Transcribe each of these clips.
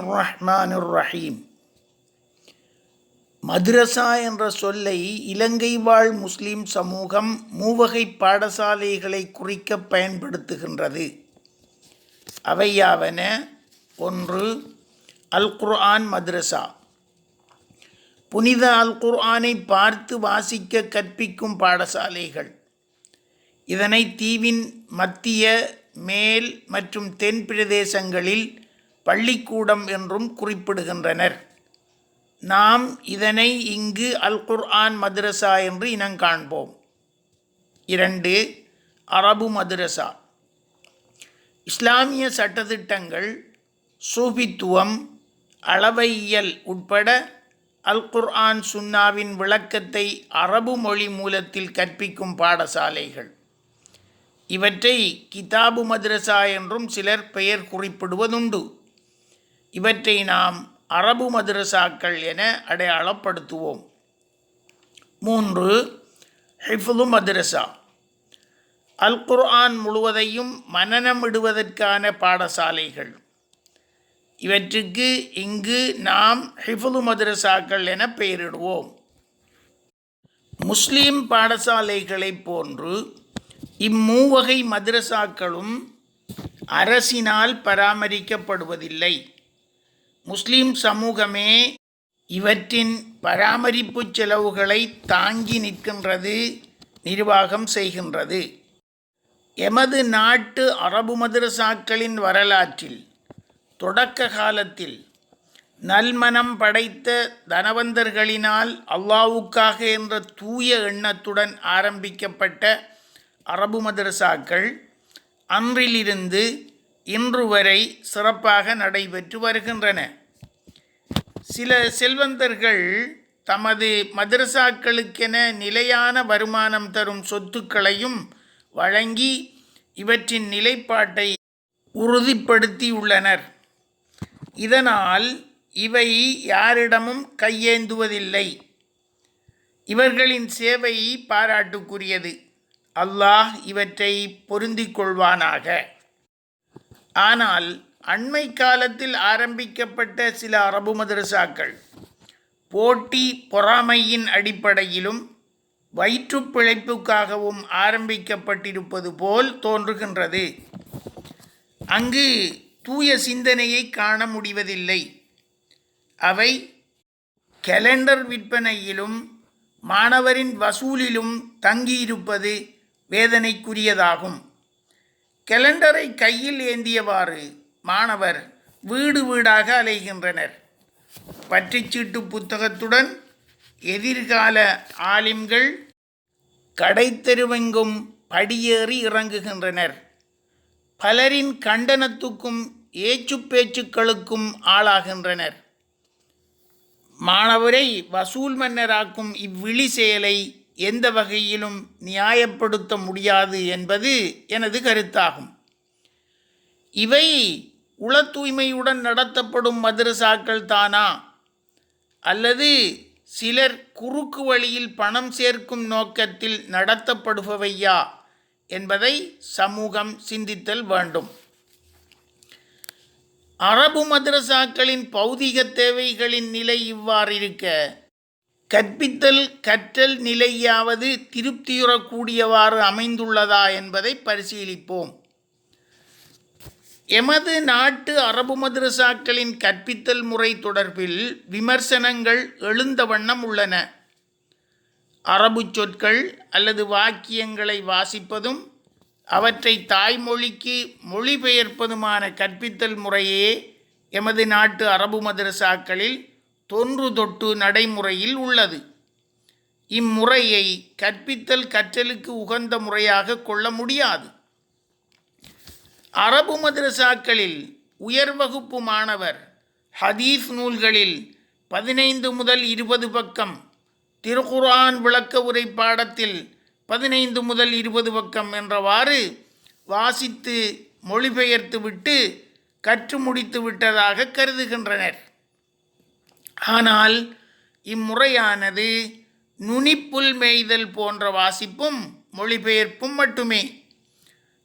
ரஹ்மான் ரஹீம் மதுரசா என்ற சொல்லை இலங்கை வாழ் முஸ்லிம் சமூகம் மூவகை பாடசாலைகளை குறிக்க பயன்படுத்துகின்றது. அவையாவன ஒன்று அல் குர்ஆன் மத்ரசா. புனித அல் குர்ஆனை பார்த்து வாசிக்க கற்பிக்கும் பாடசாலைகள். இதனை தீவின் மத்திய மேல் மற்றும் தென் பிரதேசங்களில் பள்ளிக்கூடம் என்றும் குறிப்பிடுகின்றனர். நாம் இதனை இங்கு அல் குர்ஆன் மதுரசா என்று இனங்காண்போம் இரண்டு அரபு மதுரசா. இஸ்லாமிய சட்டத்திட்டங்கள் சூபித்துவம் அளவையியல் உட்பட அல் குர்ஆன் சுன்னாவின் விளக்கத்தை அரபு மொழி மூலத்தில் கற்பிக்கும் பாடசாலைகள். இவற்றை கிதாபு மதுரசா என்றும் சிலர் பெயர் குறிப்பிடுவதுண்டு. இவற்றை நாம் அரபு மதரசாக்கள் என அடையாளப்படுத்துவோம். மூன்று ஹிஃபுது மதரசா. அல் குர்ஆன் முழுவதையும் மனநமிடுவதற்கான பாடசாலைகள். இவற்றுக்கு இங்கு நாம் ஹிஃபுது மதரசாக்கள் என பெயரிடுவோம். முஸ்லீம் பாடசாலைகளைப் போன்று இம்மூவகை மதரசாக்களும் அரசினால் பராமரிக்கப்படுவதில்லை. முஸ்லிம் சமூகமே இவற்றின் பராமரிப்பு செலவுகளை தாங்கி நிற்கின்றது நிர்வாகம் செய்கின்றது. எமது நாட்டு அரபு மதரசாக்களின் வரலாற்றில் தொடக்க காலத்தில் நல்மனம் படைத்த தனவந்தர்களினால் அல்லாவுக்காக என்ற தூய எண்ணத்துடன் ஆரம்பிக்கப்பட்ட அரபு மதரசாக்கள் அன்றிலிருந்து இன்று வரை சிறப்பாக நடைபெற்று வருகின்றன. சில செல்வந்தர்கள் தமது மதரசாக்களுக்கென நிலையான வருமானம் தரும் சொத்துக்களையும் வழங்கி இவற்றின் நிலைப்பாட்டை உறுதிப்படுத்தியுள்ளனர். இதனால் இவை யாரிடமும் கையேந்துவதில்லை. இவர்களின் சேவை பாராட்டுக்குரியது. அல்லாஹ் இவற்றை பொருந்திக் கொள்வானாக. ஆனால் அண்மை காலத்தில் ஆரம்பிக்கப்பட்ட சில அரபு மதரசாக்கள் போட்டி பொறாமையின் அடிப்படையிலும் வயிற்று பிழைப்புக்காகவும் ஆரம்பிக்கப்பட்டிருப்பது போல் தோன்றுகின்றது. அங்கு தூய சிந்தனையை காண முடிவதில்லை. அவை கலண்டர் விற்பனையிலும் மாணவரின் வசூலிலும் தங்கியிருப்பது வேதனைக்குரியதாகும். கலண்டரை கையில் ஏந்தியவாறு மாணவர் வீடு வீடாக அலைகின்றனர். பற்றிச்சீட்டு புத்தகத்துடன் எதிர்கால ஆலிம்கள் கடைத்தெருவெங்கும் படியேறி இறங்குகின்றனர். பலரின் கண்டனத்துக்கும் ஏச்சு பேச்சுக்களுக்கும் ஆளாகின்றனர். மாணவரை வசூல் மன்னராக்கும் இவ்விழி செயலை எந்த வகையிலும் நியாயப்படுத்த முடியாது என்பது எனது கருத்தாகும். இவை உள தூய்மையுடன் நடத்தப்படும் மதரசாக்கள் தானா? அல்லது சிலர் குறுக்கு வழியில் பணம் சேர்க்கும் நோக்கத்தில் நடத்தப்படுபவையா? என்பதை சமூகம் சிந்தித்தல் வேண்டும். அரபு மதரசாக்களின் பௌதிக தேவைகளின் நிலை இவ்வாறு இருக்க கற்பித்தல் கற்றல் நிலையாவது திருப்தியுறக்கூடியவாறு அமைந்துள்ளதா என்பதை பரிசீலிப்போம். எமது நாட்டு அரபு மதரசாக்களின் கற்பித்தல் முறை தொடர்பில் விமர்சனங்கள் எழுந்த வண்ணம் உள்ளன. அரபு சொற்கள் அல்லது வாக்கியங்களை வாசிப்பதும் அவற்றை தாய்மொழிக்கு மொழிபெயர்ப்பதுமான கற்பித்தல் முறையே எமது நாட்டு அரபு மதரசாக்களில் தொன்று தொட்டு நடைமுறையில் உள்ளது. இம்முறையை கற்பித்தல் கற்றலுக்கு உகந்த முறையாக கொள்ள முடியாது. அரபு மதரசாக்களில் உயர் வகுப்பு மாணவர் ஹதீஸ் நூல்களில் பதினைந்து முதல் இருபது பக்கம் திருக்குரான் விளக்க உரை பாடத்தில் பதினைந்து முதல் இருபது பக்கம் என்றவாறு வாசித்து மொழிபெயர்த்து விட்டு கற்று முடித்து விட்டதாக கருதுகின்றனர். ஆனால் இம்முறையானது நுனிப்புல் மேய்தல் போன்ற வாசிப்பும் மொழிபெயர்ப்பும் மட்டுமே.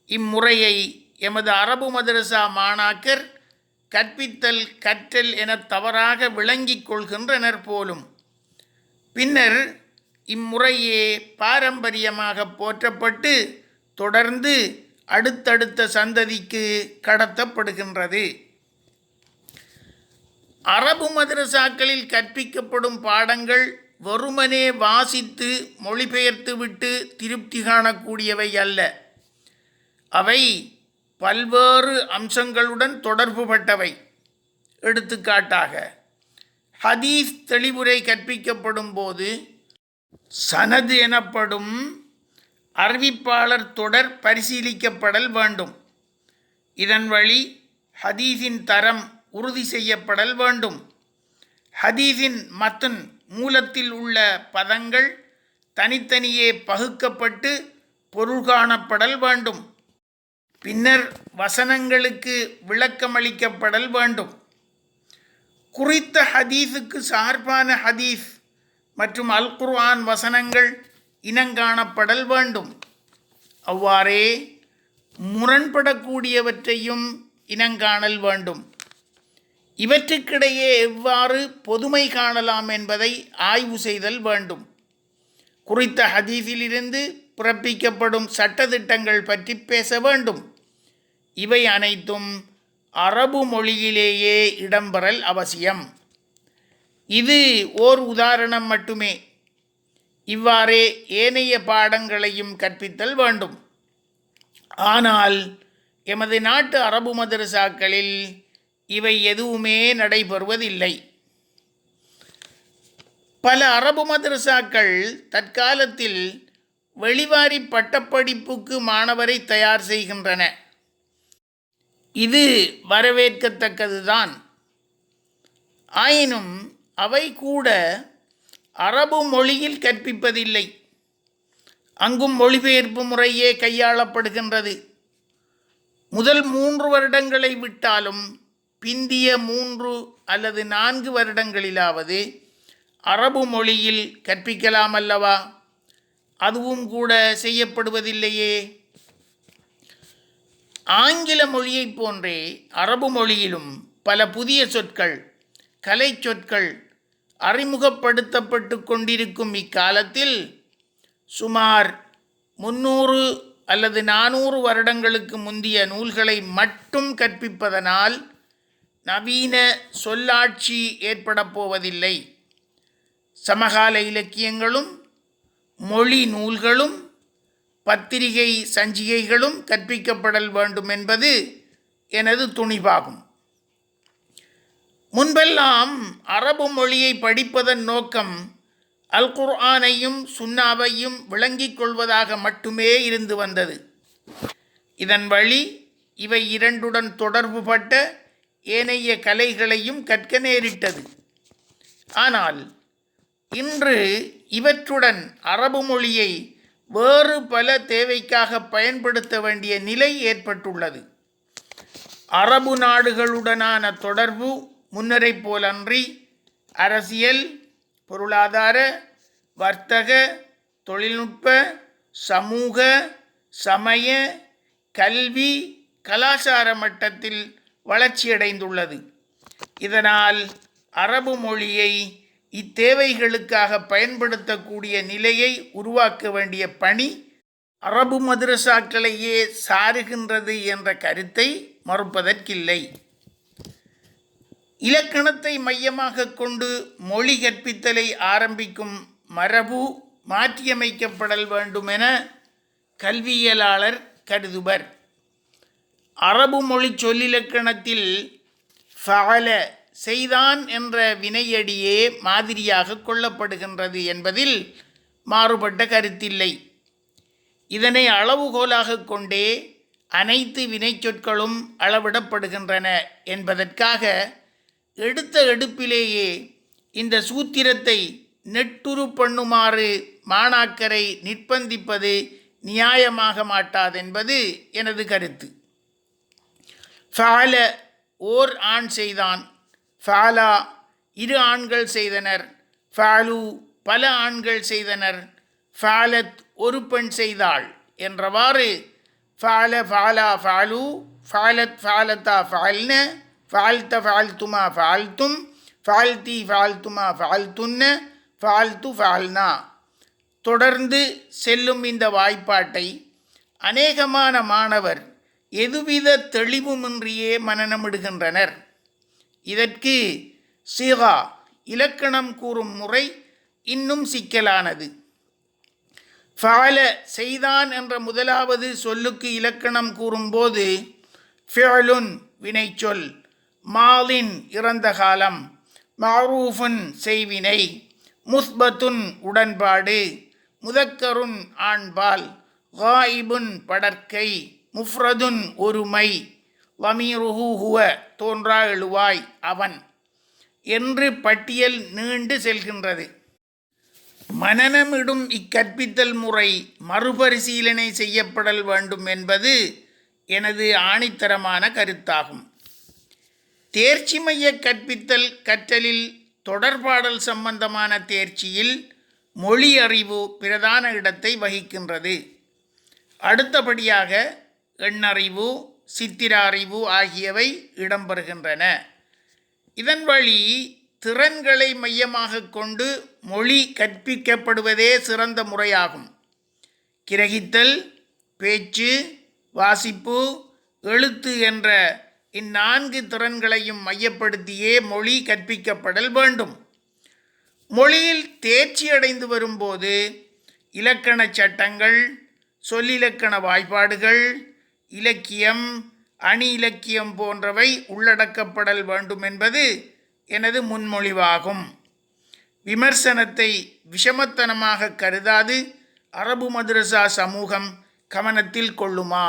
இம்முறையை எமது அரபு மதரசா மாணாக்கர் கற்பித்தல் கற்றல் என தவறாக விளங்கிக் கொள்கின்றனர் போலும் பின்னர் இம்முறையே பாரம்பரியமாக போற்றப்பட்டு தொடர்ந்து அடுத்தடுத்த சந்ததிக்கு கடத்தப்படுகின்றது. அரபு மதரசாக்களில் கற்பிக்கப்படும் பாடங்கள் வெறுமனே வாசித்து மொழிபெயர்த்து விட்டு திருப்தி காணக்கூடியவை அல்ல. அவை பல்வேறு அம்சங்களுடன் தொடர்புபட்டவை. எடுத்துக்காட்டாக ஹதீஸ் தெளிவுரை கற்பிக்கப்படும் போது சனது எனப்படும் அறிவிப்பாளர் தொடர் பரிசீலிக்கப்படல் வேண்டும். இதன் வழி ஹதீஸின் தரம் உறுதி செய்யப்படல் வேண்டும். ஹதீஸின் மத்தன் மூலத்தில் உள்ள பதங்கள் தனித்தனியே பகுக்கப்பட்டு பொருள் காணப்படல் வேண்டும். பின்னர் வசனங்களுக்கு விளக்கமளிக்கப்படல் வேண்டும். குறித்த ஹதீஸுக்கு சார்பான ஹதீஸ் மற்றும் அல் குர்ஆன் வசனங்கள் இனங்காணப்படல் வேண்டும். அவ்வாறே முரண்படக்கூடியவற்றையும் இனங்காணல் வேண்டும். இவற்றுக்கிடையே எவ்வாறு பொதுமை காணலாம் என்பதை ஆய்வு செய்தல் வேண்டும். குறித்த ஹதீஸிலிருந்து பிறப்பிக்கப்படும் சட்டதிட்டங்கள் பற்றி பேச வேண்டும். இவை அனைத்தும் அரபு மொழியிலேயே இடம்பெறல் அவசியம். இது ஓர் உதாரணம் மட்டுமே. இவ்வாறே ஏனைய பாடங்களையும் கற்பித்தல் வேண்டும். ஆனால் எமது நாட்டு அரபு மதரசாக்களில் இவை எதுவுமே நடைபெறுவதில்லை. பல அரபு மதரசாக்கள் தற்காலத்தில் வெளிவாரி பட்டப்படிப்புக்கு மாணவரை தயார் செய்கின்றன. இது வரவேற்கத்தக்கதுதான். ஆயினும் அவை கூட அரபு மொழியில் கற்பிப்பதில்லை. அங்கும் மொழிபெயர்ப்பு முறையே கையாளப்படுகின்றது. முதல் மூன்று வருடங்களை விட்டாலும் பிந்திய மூன்று அல்லது நான்கு வருடங்களிலாவது அரபு மொழியில் கற்பிக்கலாம் அல்லவா அதுவும் கூட செய்யப்படுவதில்லையே. ஆங்கில மொழியைப் போன்றே அரபு மொழியிலும் பல புதிய சொற்கள் கலை சொற்கள் அறிமுகப்படுத்தப்பட்டு கொண்டிருக்கும் இக்காலத்தில் சுமார் முன்னூறு அல்லது நானூறு வருடங்களுக்கு முந்திய நூல்களை மட்டும் கற்பிப்பதனால் நவீன சொல்லாட்சி ஏற்படப் போவதில்லை. சமகால இலக்கியங்களும் மொழி நூல்களும் பத்திரிகை சஞ்சிகைகளும் கற்பிக்கப்படல் வேண்டும் என்பது எனது துணிவாகும். முன்பெல்லாம் அரபு மொழியை படிப்பதன் நோக்கம் அல் குர்ஆனையும் சுன்னாவையும் விளங்கிக் கொள்வதாக மட்டுமே இருந்து வந்தது. இதன் வழி இவை இரண்டுடன் தொடர்புபட்ட ஏனைய கலைகளையும் கற்க நேரிட்டது. ஆனால் இன்று இவற்றுடன் அரபு மொழியை வேறு பல தேவைக்காக பயன்படுத்த வேண்டிய நிலை ஏற்பட்டுள்ளது. அரபு நாடுகளுடனான தொடர்பு முன்னரை போலன்றி அரசியல் பொருளாதார வர்த்தக தொழில்நுட்ப சமூக சமய கல்வி கலாச்சார மட்டத்தில் வளர்ச்சியடைந்துள்ளது. இதனால் அரபு மொழியை இத்தேவைகளுக்காக பயன்படுத்தக்கூடிய நிலையை உருவாக்க வேண்டிய பணி அரபு மதரசாக்களையே சாருகின்றது என்ற கருத்தை மறுப்பதற்கில்லை. இலக்கணத்தை மையமாக கொண்டு மொழி கற்பித்தலை ஆரம்பிக்கும் மரபு மாற்றியமைக்கப்படல் வேண்டுமென கல்வியலாளர் கருதுவர். அரபு மொழி சொல்லிலக்கணத்தில் ஃபஅல செய்தான் என்ற வினையடியே மாதிரியாக கொள்ளப்படுகின்றது என்பதில் மாறுபட்ட கருத்தில்லை. இதனை அளவுகோலாக கொண்டே அனைத்து வினைச்சொற்களும் அளவிடப்படுகின்றன என்பதற்காக எடுத்த எடுப்பிலேயே இந்த சூத்திரத்தை நெட்டுரு பண்ணுமாறு மாணாக்கரை நிர்பந்திப்பது நியாயமாக மாட்டாதென்பது எனது கருத்து. ஃபால ஓர் ஆண் செய்தான். ஃபாலா இரு ஆண்கள் செய்தனர். ஃபாலு பல ஆண்கள் செய்தனர். ஃபாலத் ஒரு பெண் செய்தாள் என்றவாறு ஃபால ஃபாலா ஃபாலு ஃபாலத் ஃபாலத்தா ஃபால்ன ஃபால்த ஃபால்துமா ஃபால்தும் ஃபால்தி ஃபால்துமா ஃபால்துன்ன ஃபால்து ஃபால்னா. தொடர்ந்து செல்லும் இந்த வாய்ப்பாட்டை அநேகமான மாணவர் எதுவித தெளிவுமின்றியே மனநமிடுகின்றனர். இதற்கு சீகா இலக்கணம் கூறும் முறை இன்னும் சிக்கலானது. ஃபால செய்தான் என்ற முதலாவது சொல்லுக்கு இலக்கணம் கூறும்போது ஃபியலுன் வினைச்சொல் மாலின் இறந்த காலம் மாரூஃபுன் செய்வினை முஸ்பத்துன் உடன்பாடு முதக்கருன் ஆண்பால் காயிபுன் படற்கை முஃப்ரதுன் ஒருமை லமீருஹு ஹுவ தோன்றா எழுவாய் அவன். என்று பட்டியல் நீண்டு செல்கின்றது. மனநமிடும் இக்கற்பித்தல் முறை மறுபரிசீலனை செய்யப்படல் வேண்டும் என்பது எனது ஆணித்தரமான கருத்தாகும். தேர்ச்சி மைய கற்பித்தல் கற்றலில் தொடர்பாடல் சம்பந்தமான தேர்ச்சியில் மொழி அறிவு பிரதான இடத்தை வகிக்கின்றது. அடுத்தபடியாக எண்ணறிவு சித்திர அறிவு ஆகியவை இடம்பெறுகின்றன. இதன் வழி திறன்களை மையமாக கொண்டு மொழி கற்பிக்கப்படுவதே சிறந்த முறையாகும். கிரகித்தல் பேச்சு வாசிப்பு எழுத்து என்ற இந்நான்கு திறன்களையும் மையப்படுத்தியே மொழி கற்பிக்கப்படல் வேண்டும். மொழியில் தேர்ச்சி அடைந்து வரும்போது இலக்கண சட்டங்கள் சொல்லிலக்கண வாய்ப்பாடுகள் இலக்கியம் அணி இலக்கியம் போன்றவை உள்ளடக்கப்படல் வேண்டும் என்பது எனது முன்மொழிவாகும். விமர்சனத்தை விஷமத்தனமாக கருதாது அரபு மதுரசா சமூகம் கவனத்தில் கொள்ளுமா?